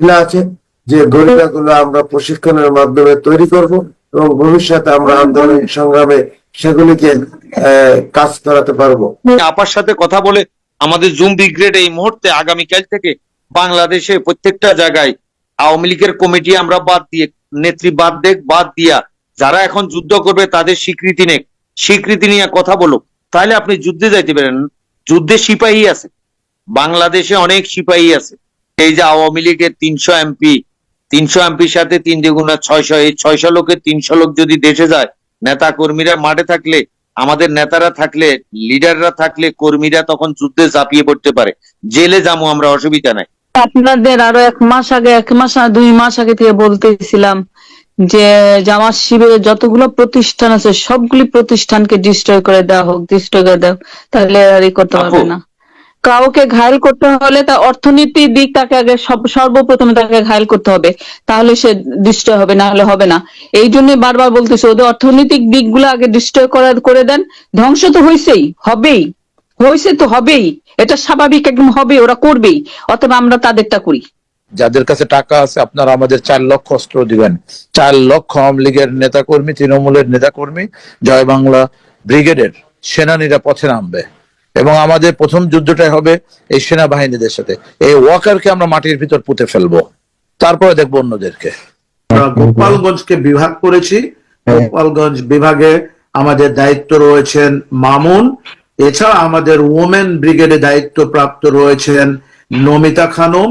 আছে যে গরিলা গুলো আমরা প্রশিক্ষণের মাধ্যমে তৈরি করব এবং ভবিষ্যতে আমরা আন্দোলন সংগ্রামে সেগুলিকে কাজ করাতে পারব। আপার সাথে কথা বলে আমাদের জুম ব্রিগেড এই মুহূর্তে আগামীকাল থেকে বাংলাদেশে প্রত্যেকটা জায়গায় আওয়ামী লীগের কমিটি আমরা বাদ দিয়ে, নেত্রী বাদ দেখ, বাদ দিয়া যারা এখন যুদ্ধ করবে তাদের স্বীকৃতি নেক। স্বীকৃতি নিয়ে কথা বলুক তাহলে আপনি যুদ্ধে যাইতে পারেন। যুদ্ধে সিপাহী আছে। বাংলাদেশে অনেক সিপাহী আছে। এই যে আওয়ামী লীগের তিনশো এমপি তিনশো এমপির সাথে তিন দ্বিগুণা ছয়শো এই ছয়শো লোকের তিনশো লোক যদি দেশে যায় নেতা কর্মীরা মাঠে থাকলে আমাদের নেতারা থাকলে লিডাররা থাকলে কর্মীরা তখন যুদ্ধে ঝাঁপিয়ে পড়তে পারে জেলে যাব আমরা অসুবিধা নাই আপনাদের আরও এক মাস আগে এক মাস দুই মাস আগে থেকে বলতেছিলাম যে জামাত শিবিরের যতগুলো প্রতিষ্ঠান আছে সবগুলি প্রতিষ্ঠানকে ডিস্ট্রয় করে দেওয়া হোক ডিস্ট্রয় করে দেওয়া। তাহলে আর করতে পারবে না কাউকে ঘায়ল করতে হলে তার অর্থনীতি দিক তাকে আগে সর্বপ্রথমে তাকে ঘায়ল করতে হবে। তাহলে সে ডিস্ট্রয় হবে, না হলে হবে না। এই জন্য বারবার বলতেছে, ওদের অর্থনৈতিক দিকগুলো আগে ডিস্ট্রয় করা করে দেন। ধ্বংস তো হয়েছেই হবেই। হয়েছে তো হবেই। এটা স্বাভাবিক, একদম হবে, ওরা করবেই। অথবা আমরা তাদেরটা করি। যাদের কাছে টাকা আছে, আপনারা আমাদের চার লক্ষ অস্ত্র দিবেন। চার লক্ষ আওয়ামী লীগের নেতাকর্মী, তৃণমূলের নেতাকর্মী, জয় বাংলা ব্রিগেডের সেনানীরা পথে নামবে। এবং আমাদের প্রথম যুদ্ধটাই হবে এই সেনাবাহিনীদের সাথে। এই ওয়াকারকে আমরা মাটির ভিতর পুঁতে ফেলব। তারপরে দেখব অন্যদেরকে। আমরা গোপালগঞ্জকে বিভাগ করেছি। গোপালগঞ্জ বিভাগে আমাদের দায়িত্ব রয়েছেন মামুন। এছাড়া আমাদের ওমেন ব্রিগেডে দায়িত্ব প্রাপ্ত রয়েছেন নমিতা খানম।